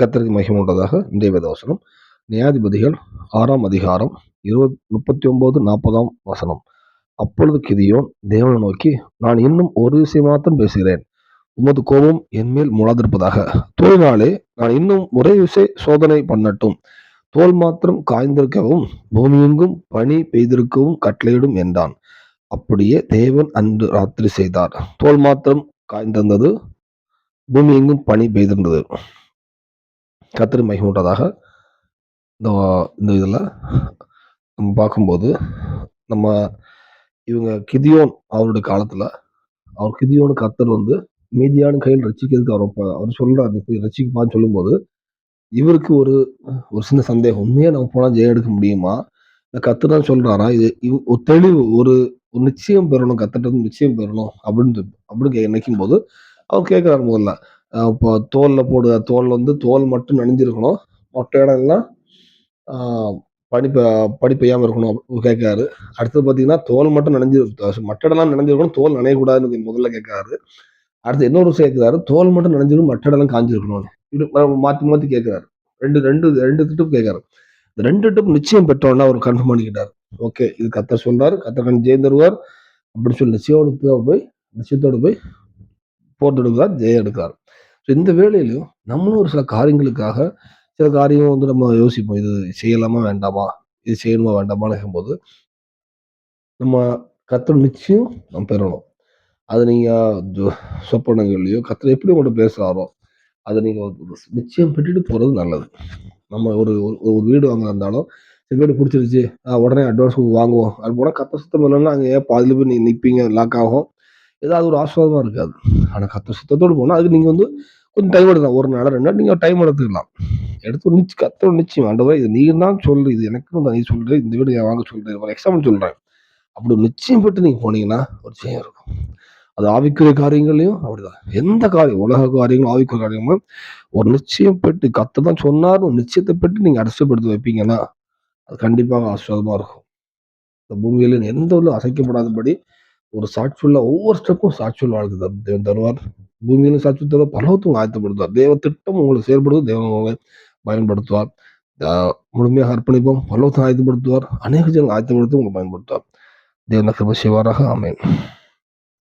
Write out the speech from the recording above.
கர்த்தருக்கு மகிமுண்டதாக இன்றைய வேதவசனம். நியாதிபதிகள் ஆறாம் அதிகாரம் இருபது முப்பத்தி ஒன்பது நாற்பதாம் வசனம். அப்பொழுது கிதியோன் தேவனை நோக்கி நான் இன்னும் ஒரு விஷயம் மாத்திரம் பேசுகிறேன். உமது கோபம் என்மேல் முழாதிருப்பதாக தோழினாலே நான் இன்னும் ஒரே விஷய சோதனை பண்ணட்டும். தோல் மாத்திரம் காய்ந்திருக்கவும் பூமியெங்கும் பனி பெய்திருக்கவும் கட்டளையிடும் என்றான். அப்படியே தேவன் அன்று ராத்திரி செய்தார். தோல் மாத்திரம் காய்ந்திருந்தது பூமி எங்கும் பனி பெய்திருந்தது. கத்திரி மகிமூட்டதாக இந்த இந்த இதில் நம்ம பார்க்கும்போது நம்ம இவங்க கிதியோன் அவருடைய காலத்தில் அவர் கிதியோனு கத்தர் வந்து மீதியான கையில் ரசிக்கிறதுக்கு அவர் அவர் சொல்கிறார் போய் ரசிக்குப்பான்னு சொல்லும்போது இவருக்கு ஒரு ஒரு சின்ன சந்தேகம். உண்மையாக நம்ம போனால் ஜெயம் எடுக்க முடியுமா? இந்த கத்தர் தான் சொல்கிறாரா இது இவ் ஒரு தெளிவு ஒரு ஒரு நிச்சயம் பெறணும் கத்தட்ட நிச்சயம் பெறணும் அப்படின்னு அப்படின்னு கே- நினைக்கும் போது அவர் கேட்குறாரு முதல்ல. இப்போ தோலில் போடுற தோல் வந்து தோல் மட்டும் நனைஞ்சிருக்கணும். மொட்டை இடம் எல்லாம் பனி பனி பெய்யாமல் இருக்கணும் கேட்காரு அடுத்தது பார்த்தீங்கன்னா தோல் மட்டும் நனைஞ்சு மற்ற இடம்லாம் நனைஞ்சிருக்கணும் தோல் நனையக்கூடாதுன்னு முதல்ல கேட்காரு அடுத்து இன்னொரு விஷயம் தோல் மட்டும் நனைஞ்சிருக்கும் மற்ற இடம்லாம் காஞ்சிருக்கணும் இப்படி மாற்றி மாற்றி கேட்குறாரு. ரெண்டு ரெண்டு ரெண்டு திட்டம் கேட்குறாரு. இந்த ரெண்டு டிப் நிச்சயம் பெற்றோன்னா அவர் கன்ஃபார்ம் பண்ணிக்கிட்டார் ஓகே இது கத்தர் சொல்றாரு கத்தர் கண் ஜெயந்தருவார். அப்படின்னு சொல்லி நிச்சயோடு போய் நிச்சயத்தோடு போய் போர் தொடுக்கிறார் ஜெயம் எடுக்கிறார் ஸோ இந்த வேலையிலையும் நம்மளும் ஒரு சில காரியங்களுக்காக சில காரியம் வந்து நம்ம யோசிப்போம். இது செய்யலாமா வேண்டாமா? இது செய்யணுமா வேண்டாமான்னு போது நம்ம கத்தர் நிச்சயம் நம்ம பெறணும். அது நீங்கள் சொப்பனங்கள்லையோ சொப்பனங்கள்லயோ கத்தர் எப்படி உங்கள்கிட்ட பேசுகிறாரோ அதை நீங்கள் நிச்சயம் பெற்றுட்டு போகிறது நல்லது. நம்ம ஒரு ஒரு ஒரு வீடு வாங்க இருந்தாலும் சரி வீடு பிடிச்சிருச்சு உடனே அட்வான்ஸ் வாங்குவோம். அது போனால் கத்த சுத்தம் இல்லைன்னா அங்கே ஏன் பாதியில் போய் நீ நிற்பீங்க லாக் ஆகும். ஏதாவது ஒரு ஆஸ்வாதமாக இருக்காது ஆனால் கத்த சுத்தத்தோடு போனால் அதுக்கு நீங்கள் வந்து கொஞ்சம் டைம் எடுக்கலாம். ஒரு நாள் ரெண்டு நாள் நீங்கள் டைம் எடுத்துக்கலாம். எடுத்து நிச்சு கத்த நிச்சயம். ஆண்டவரே இது நீ தான் சொல்லு. இது எனக்கு தான் நீ சொல்கிறேன் இந்த வீடு ஏன் வாங்க சொல்றேன் ஒரு எக்ஸாம்பிள் சொல்கிறேன் அப்படி நிச்சயம் பெற்று நீங்கள் போனீங்கன்னா ஒரு ஜெயம் இருக்கும். அது ஆவிக்குரிய காரியங்களையும் அப்படிதான். எந்த காரியம் உலக காரியங்களும் ஆவிக்குரிய காரியங்களும் ஒரு நிச்சயம் பெற்று கத்த தான் சொன்னார் ஒரு நிச்சயத்தை பெற்று நீங்கள் அடிச்சப்படுத்தி வைப்பீங்கன்னா அது கண்டிப்பாக ஆஸ்வாதமாக இருக்கும். இந்த பூமியில எந்த ஒரு அசைக்கப்படாதபடி ஒரு சாட்சியுள்ள ஒவ்வொரு ஸ்டெப்பும் சாட்சியுள்ள வாழ்ந்து தேவன் தருவார். பூமியிலும் சாட்சி தருவார். பலவத்தும் ஆயத்தப்படுத்துவார். தேவ திட்டம் உங்களுக்கு செயல்படுவது தேவன் உங்களை பயன்படுத்துவார். முழுமையாக அர்ப்பணிப்போம். பலவத்தும் ஆயத்தப்படுத்துவார். அநேக ஜனங்கள் ஆயத்தப்படுத்தி உங்களை பயன்படுத்துவார். தேவன் கிருப செய்வாராக. அமேன்